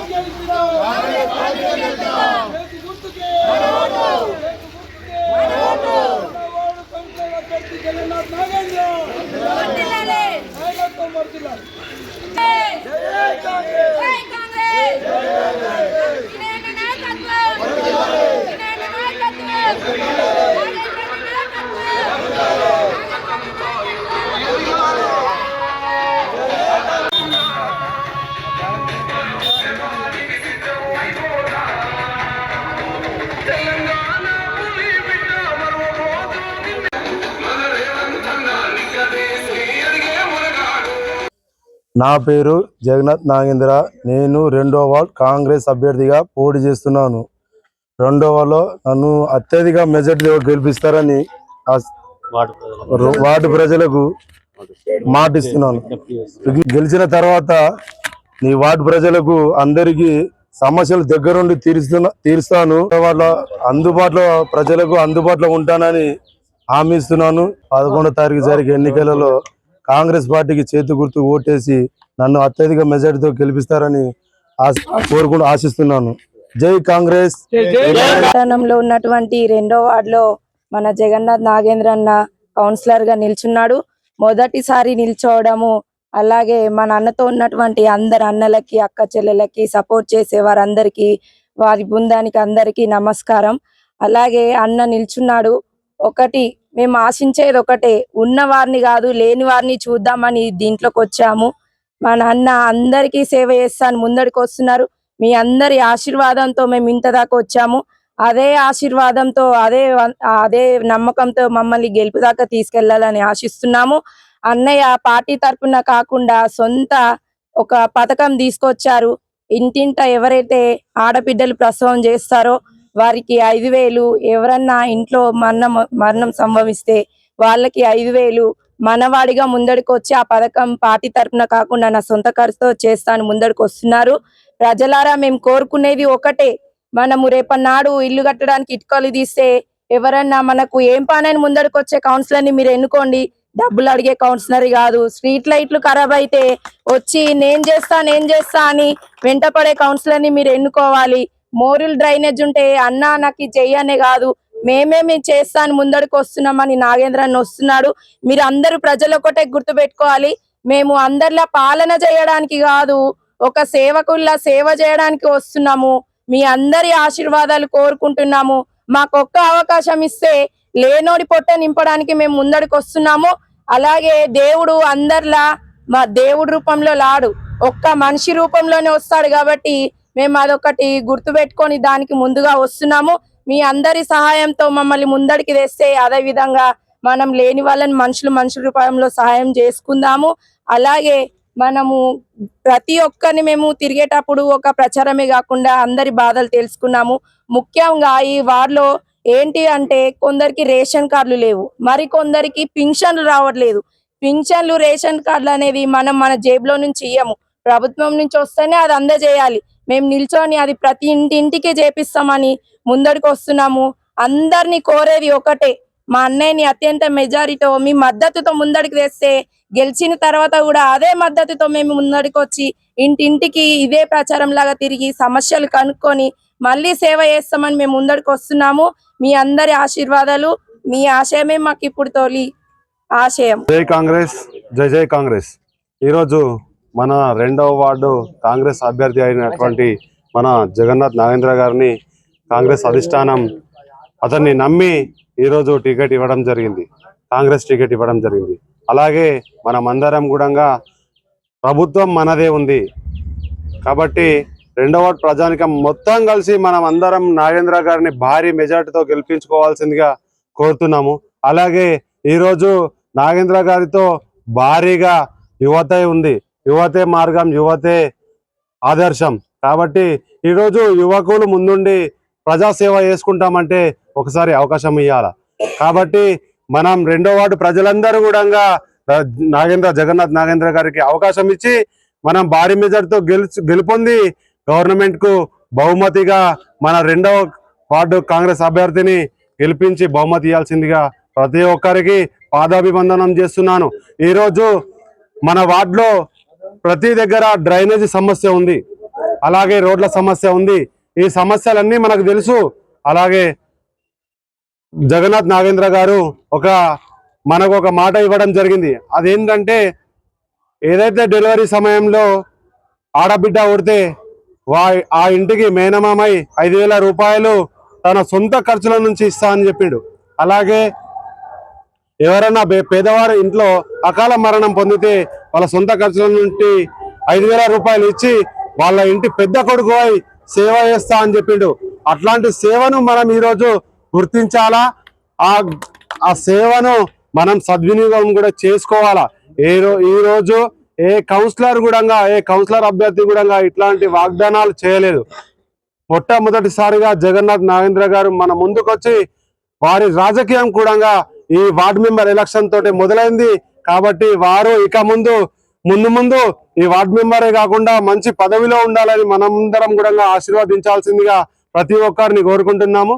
నాగేంద్ర నాయకత్వం వర్తిల్లాలి నా పేరు జగన్నాథ్ నాగేంద్ర. నేను రెండో వార్డ్ కాంగ్రెస్ అభ్యర్థిగా పోటీ చేస్తున్నాను. రెండో వార్డులో నన్ను అత్యధిక మెజార్టీ గెలిపిస్తారని వార్డు ప్రజలకు మాటిస్తున్నాను. గెలిచిన తర్వాత నీ వార్డు ప్రజలకు అందరికీ సమస్యలు దగ్గరుండి తీరుస్తున్నా తీరుస్తాను. వాళ్ళ అందుబాటులో ప్రజలకు అందుబాటులో ఉంటానని హామీ ఇస్తున్నాను. పదకొండో తారీఖు జరిగే ఎన్నికలలో కాంగ్రెస్ పార్టీకి చేతి గుర్తు ఓటేసి నన్ను అత్యధిక మెజార్టీతో గెలిపిస్తారని ఆశ- కోరుకుంటూ ఆశిస్తున్నాను. జై కాంగ్రెస్. పట్టణంలో ఉన్నటువంటి రెండో వార్డులో మన జగన్నాథ్ నాగేంద్ర అన్న కౌన్సిలర్గా నిల్చున్నాడు. మొదటిసారి నిల్చోవడము అలాగే మన అన్నతో ఉన్నటువంటి అందరు అన్నలకి అక్క చెల్లెలకి సపోర్ట్ చేసే వారందరికీ వారి బృందానికి అందరికీ నమస్కారం. అలాగే అన్న నిల్చున్నాడు. ఒకటి మేము ఆశించేది ఒకటే ఉన్నవారిని కాదు లేని వారిని చూద్దామని దీంట్లోకి వచ్చాము మా నాన్న అందరికీ సేవ చేస్తాను ముందడికి వస్తున్నారు మీ అందరి ఆశీర్వాదంతో మేము ఇంత దాకా వచ్చాము. అదే ఆశీర్వాదంతో అదే అదే నమ్మకంతో మమ్మల్ని గెలుపు దాకా తీసుకెళ్ళాలని ఆశిస్తున్నాము. అన్నయ్య పార్టీ తరఫున కాకుండా సొంత ఒక పథకం తీసుకొచ్చారు. ఇంటింట ఎవరైతే ఆడబిడ్డలు ప్రసవం చేస్తారో వారికి ఐదు వేలు. ఎవరన్నా ఇంట్లో మరణం మరణం సంభవిస్తే వాళ్ళకి ఐదు వేలు. మనవాడిగా ముందడికి వచ్చి ఆ పథకం పార్టీ తరపున కాకుండా నా సొంత ఖర్చుతో చేస్తాను ముందడికి వస్తున్నారు ప్రజలారా మేము కోరుకునేది ఒకటే. మనము రేపన్నాడు ఇల్లు కట్టడానికి ఇటుకలు తీస్తే ఎవరన్నా మనకు ఏం పనని ముందడికి వచ్చే కౌన్సిలర్ని మీరు ఎన్నుకోండి. డబ్బులు అడిగే కౌన్సిలర్ కాదు. స్ట్రీట్ లైట్లు ఖరాబ్ అయితే వచ్చి నేను చేస్తా నేను చేస్తా అని వెంటపడే కౌన్సిలర్ని మీరు ఎన్నుకోవాలి. మోరల్ డ్రైనేజ్ ఉంటే అన్నా నాకు చెయ్యనే కాదు. మేమే మేము చేస్తాను ముందడికి వస్తున్నామని నాగేంద్రన్ వస్తున్నాడు. మీరు అందరూ ప్రజలు ఒకటే గుర్తుపెట్టుకోవాలి మేము అందరిలా పాలన చేయడానికి కాదు ఒక సేవకుల్లా సేవ చేయడానికి వస్తున్నాము. మీ అందరి ఆశీర్వాదాలు కోరుకుంటున్నాము. మాకు ఒక్క అవకాశం ఇస్తే లేనోడి పొట్ట నింపడానికి మేము ముందడికి వస్తున్నాము. అలాగే దేవుడు అందరిలా మా దేవుడి రూపంలో లాడు. ఒక్క మనిషి రూపంలోనే వస్తాడు కాబట్టి మేము అదొకటి గుర్తు పెట్టుకొని దానికి ముందుగా వస్తున్నాము. మీ అందరి సహాయంతో మమ్మల్ని ముందడికి తెస్తే అదే విధంగా మనం లేని వాళ్ళని మనుషులు మనుషుల రూపంలో సహాయం చేసుకుందాము. అలాగే మనము ప్రతి ఒక్కరిని మేము తిరిగేటప్పుడు ఒక ప్రచారమే కాకుండా అందరి బాధలు తెలుసుకున్నాము. ముఖ్యంగా ఈ వార్లో ఏంటి అంటే కొందరికి రేషన్ కార్డులు లేవు. మరి కొందరికి పింఛన్లు రావట్లేదు. పింఛన్లు రేషన్ కార్డులు అనేవి మనం మన జేబులో నుంచి ఇయ్యము. ప్రభుత్వం నుంచి వస్తేనే అది అందజేయాలి. మేము నిల్చొని అది ప్రతి ఇంటి ఇంటికి చేపిస్తామని ముందడికి వస్తున్నాము. అందరినీ కోరేది ఒకటే మా అన్నయ్యని అత్యంత మెజారిటీతో మీ మద్దతుతో ముందడికి తెస్తే గెలిచిన తర్వాత కూడా అదే మద్దతుతో మేము ముందడికి వచ్చి ఇంటింటికి ఇదే ప్రచారం లాగా తిరిగి సమస్యలు కనుక్కొని మళ్ళీ సేవ చేస్తామని మేము ముందడికి వస్తున్నాము మీ అందరి ఆశీర్వాదాలు మీ ఆశయమే మాకు ఇప్పుడు తోలి ఆశయం. జై కాంగ్రెస్ జై జై కాంగ్రెస్. ఈరోజు మన రెండవ వార్డు కాంగ్రెస్ అభ్యర్థి అయినటువంటి మన జగన్నాథ్ నాగేంద్ర గారిని కాంగ్రెస్ అధిష్టానం అతన్ని నమ్మి ఈరోజు టికెట్ ఇవ్వడం జరిగింది. కాంగ్రెస్ టికెట్ ఇవ్వడం జరిగింది. అలాగే మనమందరం కూడా ప్రభుత్వం మనదే ఉంది. కాబట్టి రెండవ వార్డు ప్రజానికం మొత్తం కలిసి మనం అందరం నాగేంద్ర గారిని భారీ మెజార్టీతో గెలిపించుకోవాల్సిందిగా కోరుతున్నాము. అలాగే ఈరోజు నాగేంద్ర గారితో భారీగా యువత ఉంది. యువతే మార్గం యువతే ఆదర్శం. కాబట్టి ఈరోజు యువకులు ముందుండి ప్రజాసేవ చేసుకుంటామంటే ఒకసారి అవకాశం ఇవ్వాల కాబట్టి మనం రెండో వార్డు ప్రజలందరూ కూడా నాగేంద్ర జగన్నాథ్ నాగేంద్ర గారికి అవకాశం ఇచ్చి మనం భారీ మెజార్టీతో గెలుచు గెలుపొంది గవర్నమెంట్కు బహుమతిగా మన రెండవ వార్డు కాంగ్రెస్ అభ్యర్థిని గెలిపించి బహుమతి ఇవ్వాల్సిందిగా ప్రతి ఒక్కరికి పాదాభివందనం చేస్తున్నాను. ఈరోజు మన వార్డులో ప్రతి దగ్గర డ్రైనేజీ సమస్య ఉంది. అలాగే రోడ్ల సమస్య ఉంది. ఈ సమస్యలన్నీ మనకు తెలుసు. అలాగే జగన్నాథ్ నాగేంద్ర గారు ఒక మనకు ఒక మాట ఇవ్వడం జరిగింది. అదేంటంటే ఏదైతే డెలివరీ సమయంలో ఆడబిడ్డ ఉడితే వా ఆ ఇంటికి మేనమామై ఐదు వేల రూపాయలు తన సొంత ఖర్చుల నుంచి ఇస్తా అని చెప్పిండు. అలాగే ఎవరైనా పేదవారు పేదవారి ఇంట్లో అకాల మరణం పొందితే వాళ్ళ సొంత ఖర్చుల నుండి ఐదు వేల రూపాయలు ఇచ్చి వాళ్ళ ఇంటి పెద్ద కొడుకు అయి సేవ చేస్తా అని చెప్పిండు. అట్లాంటి సేవను మనం ఈరోజు గుర్తించాలా? ఆ ఆ సేవను మనం సద్వినియోగం కూడా చేసుకోవాలా? ఏ ఈరోజు ఈ రోజు ఏ కౌన్సిలర్ కూడా ఏ కౌన్సిలర్ అభ్యర్థి కూడా ఇట్లాంటి వాగ్దానాలు చేయలేదు. మొట్టమొదటిసారిగా జగన్నాథ్ నాగేంద్ర గారు మన ముందుకొచ్చి వారి రాజకీయం కూడా ఈ వార్డు మెంబర్ ఎలక్షన్ తోటి మొదలైంది. కాబట్టి వారు ఇక ముందు ముందు ముందు ఈ వార్డు మెంబరే కాకుండా మంచి పదవిలో ఉండాలని మనమందరం కూడా ఆశీర్వదించాల్సిందిగా ప్రతి ఒక్కరిని కోరుకుంటున్నాము.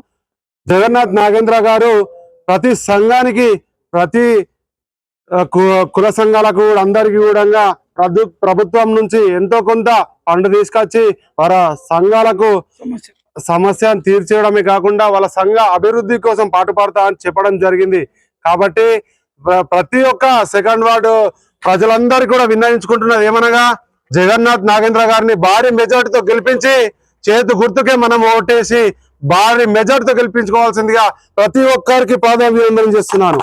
జగన్నాథ్ నాగేంద్ర గారు ప్రతి సంఘానికి ప్రతి కుల సంఘాలకు అందరికీ కూడా ప్రభు ప్రభుత్వం నుంచి ఎంతో కొంత ఫండ్ తీసుకొచ్చి వారి సంఘాలకు సమస్యను తీర్చేయడమే కాకుండా వాళ్ళ సంఘ అభివృద్ధి కోసం పాటుపడతా అని చెప్పడం జరిగింది. కాబట్టి ప్రతి ఒక్క సెకండ్ వార్డు ప్రజలందరూ కూడా విన్నవించుకుంటున్నది ఏమనగా జగన్నాథ్ నాగేంద్ర గారిని భారీ మెజార్టీతో గెలిపించి చేతి గుర్తుకే మనం ఓటేసి భారీ మెజార్టీతో గెలిపించుకోవాల్సిందిగా ప్రతి ఒక్కరికి పాదాభివందనం చేస్తున్నాను.